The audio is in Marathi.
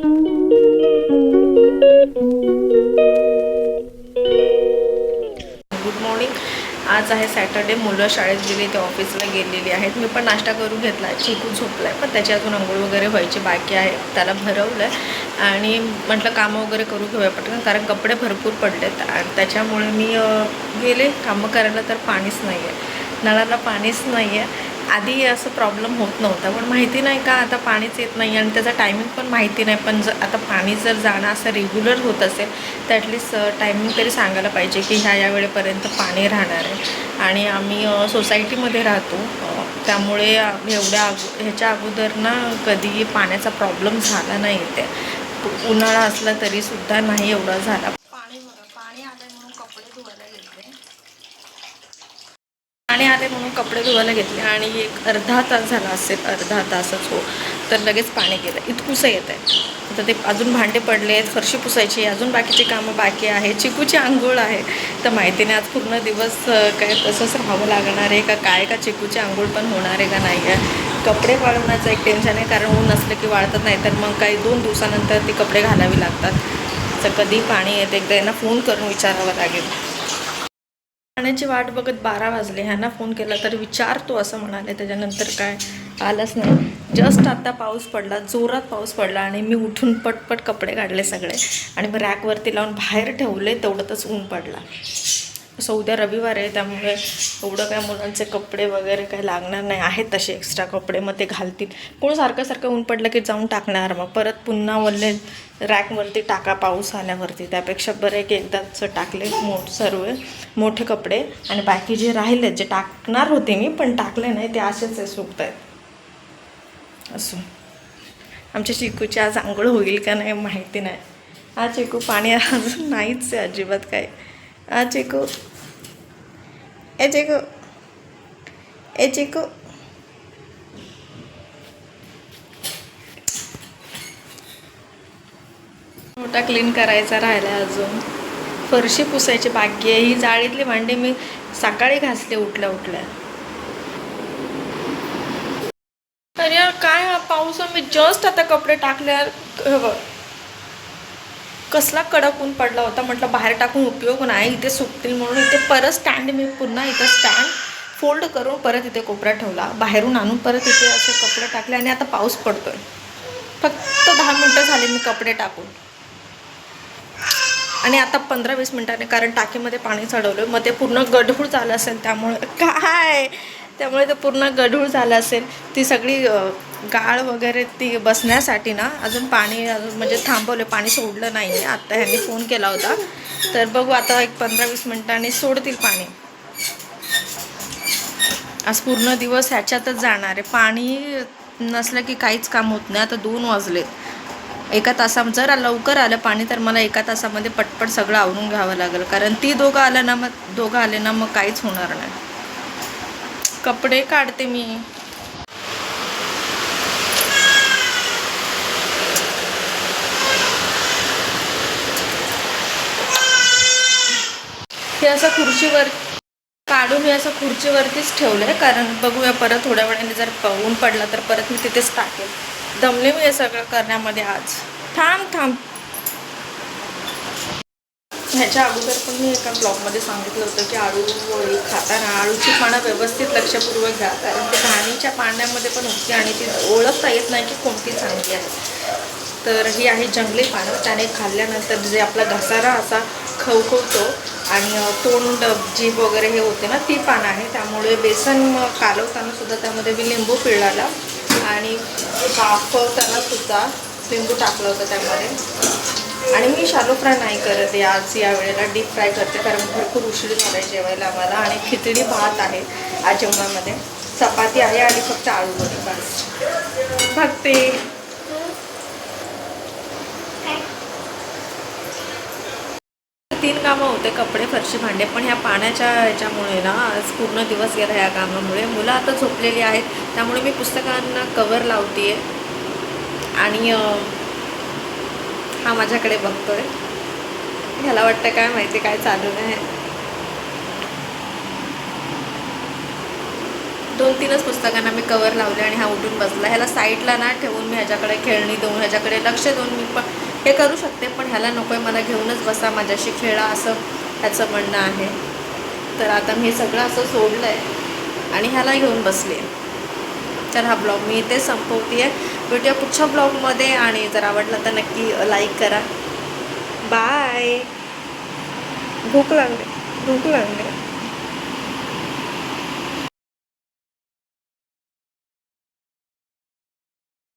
गुड मॉर्निंग आज आहे सॅटर्डे मुलं शाळेत गेली ते ऑफिसला गेलेली आहेत. मी पण नाश्ता करून घेतला चिकू झोपला आहे पण त्याची अजून आंघोळ वगैरे व्हायची बाकी आहे. त्याला भरवलं आहे आणि म्हटलं कामं वगैरे करू घेऊया पटकन कारण कपडे भरपूर पडलेत. आणि त्याच्यामुळे मी गेले. कामं करायला तर पाणीच नाही आहे नळाला पाणीच नाही आहे आधी असं प्रॉब्लेम होत नव्हता. पण माहिती नाही का आता पाणीच येत नाही आणि त्याचा टायमिंग पण माहिती नाही. पण जर आता पाणी जर जाणं असं रेग्युलर होत असेल तर ॲटलिस्ट टायमिंग तरी सांगायला पाहिजे की ह्या या वेळेपर्यंत पाणी राहणार आहे. आणि आम्ही सोसायटीमध्ये राहतो. त्यामुळे एवढ्या अगो ह्याच्या अगोदर ना कधी पाण्याचा प्रॉब्लेम झाला नाही इथे. उन्हाळा असला तरीसुद्धा नाही एवढा झाला पाणी पाणी आलं म्हणून कपडे धुवायला घेतले पाणी आले म्हणून कपडे धुवायला घेतले आणि एक अर्धा तास झाला असेल अर्धा तासच हो. तर लगेच पाणी गेलं. इतकुसं येत आहे तर ते अजून भांडे पडले आहेत फरशी पुसायची अजून बाकीची कामं बाकी आहे चिकूची आंघोळ आहे. तर माहिती नाही आज पूर्ण दिवस काय तसंच राहावं लागणार आहे का काय का चिकूची आंघोळ पण होणार आहे का नाही आहे. कपडे वाळवण्याचं एक टेन्शन आहे कारण ऊन असलं की वाळतात नाही तर मग काही दोन दिवसानंतर ती कपडे घालावी लागतात. तर कधी पाणी येते एकदा यांना फोन करून विचारावं लागेल. पाण्याची वाट बघत बारा वाजले. ह्यांना फोन केला तर विचारतो असं म्हणाले. त्याच्यानंतर काय? आलंच नाही. जस्ट आता पाऊस पडला. जोरात पाऊस पडला आणि मी उठून पटपट कपडे काढले सगळे. आणि मग रॅकवरती लावून बाहेर ठेवले. तेवढंच ऊन पडला. असं उद्या रविवार आहे त्यामुळे एवढं काय मुलांचे कपडे वगैरे काही लागणार नाही. आहेत तसे एक्स्ट्रा कपडे मग ते घालतील. कोण सारखं सारखं ऊन पडलं की जाऊन टाकणार. मग परत पुन्हा वल्ले रॅकवरती टाका पाऊस आल्यावरती. त्यापेक्षा बरं की एकदाच टाकले मोठ सर्व मोठे कपडे. आणि बाकी जे राहिले जे टाकणार होते मी पण टाकले नाही ते असेच आहे सुकत आहेत असो. आमच्या चिकूची आज आंघोळ होईल का नाही माहिती नाही. हा चिकू पाणी अजून नाहीच आहे अजिबात काय हा चिकू ए चिकू ए चिकू मोठा क्लीन करायचा राहिला अजून. फरशी पुसायची बाकी आहे. ही जाळीतली भांडी मी सकाळी घासले उठल्या उठल्या. अरे काय हा पाऊस? मी जस्ट आता कपडे टाकल्यावर कसला कडक ऊन पडला होता. म्हटलं बाहेर टाकून उपयोग नाही. इथे सुकतील म्हणून इथे परत स्टँड मी पुन्हा इथं स्टँड फोल्ड करून परत इथे कोपरा ठेवला. बाहेरून आणून परत इथे असे कपडे टाकले आणि आता पाऊस पडतोय. फक्त दहा मिनटं झाले मी कपडे टाकून. आणि आता पंधरा वीस मिनिटांनी कारण टाकीमध्ये पाणी चढवलं मग ते पूर्ण गढूळ झालं असेल त्यामुळे. काय? त्यामुळे ते पूर्ण गढूळ झालं असेल. ती सगळी गाळ वगैरे ती बसण्यासाठी ना अजून पाणी अजून म्हणजे थांबवलं पाणी सोडलं नाही आहे आत्ता ह्यांनी फोन केला होता. तर बघू आता एक पंधरा वीस मिनिटांनी सोडतील पाणी. आज पूर्ण दिवस ह्याच्यातच जाणार आहे. पाणी नसलं की काहीच काम होत नाही. आता दोन वाजलेत एका तासा जर लवकर आलं पाणी तर मला एका तासामध्ये पटपट सगळं आवरून घ्यावं लागेल. कारण ती दोघं आलं ना मग दोघं आले ना मग काहीच होणार नाही. कपडे काढते मी. असं खुर्चीवर काढून मी असं खुर्चीवरतीच ठेवलं आहे कारण बघूया परत थोड्या वेळाने जर ऊन पडला तर परत मी तिथेच टाकेल दमले मी हे सगळं करण्यामध्ये आज. थांब थांब. ह्याच्या अगोदर पण मी एका ब्लॉगमध्ये सांगितलं होतं की आळू खाताना आळूची पानं व्यवस्थित लक्षपूर्वक घ्या कारण ते घाणीच्या पाण्यामध्ये पण होती आणि ती ओळखता येत नाही की कोणती चांगली आहे. तर ही आहे जंगली पानं त्याने खाल्ल्यानंतर जे आपला घसारा असा खवखवतो आणि तोंड जीभ वगैरे हे होते ना ती पानं आहे. त्यामुळे बेसन कालवताना सुद्धा त्यामध्ये मी लिंबू पिळाला आणि वाफवताना सुद्धा लिंबू टाकलं होतं त्यामध्ये. आणि मी शालो फ्राय नाही करत आहे आज या वेळेला डीप फ्राय करते कारण भरपूर उशीर झाला आहे जेवायला आम्हाला आणि खिचडी भात आहे आज जेवणामध्ये. चपाती आहे आणि फक्त आळू वडी बस भक्ती कामं होते कपडे फरशी भांडे पण ह्या पाण्याच्या ह्याच्यामुळे ना आज पूर्ण दिवस गेला ह्या कामामुळे. मुलं आता झोपलेली आहेत त्यामुळे मी पुस्तकांना कवर लावते आणि हा माझ्याकडे बघतोय. ह्याला वाटतं काय माहिती काय चालू नाही दोन तीनच पुस्तकांना मी कवर लावले आणि हा उठून बसला. ह्याला साईडला ना ठेवून मी ह्याच्याकडे खेळणी देऊन ह्याच्याकडे लक्ष देऊन मी पण हे करू शकते पण ह्याला नको आहे मला घेऊनच बसा माझ्याशी खेळा असं ह्याचं म्हणणं आहे. तर आता मी हे सगळं असं सोडलं आहे आणि ह्याला घेऊन बसले तर हा ब्लॉग मी इथे संपवते आहे भेटूया पुढच्या ब्लॉगमध्ये आणि जर आवडला तर नक्की लाईक करा. बाय भूक लागले. भूक लागले.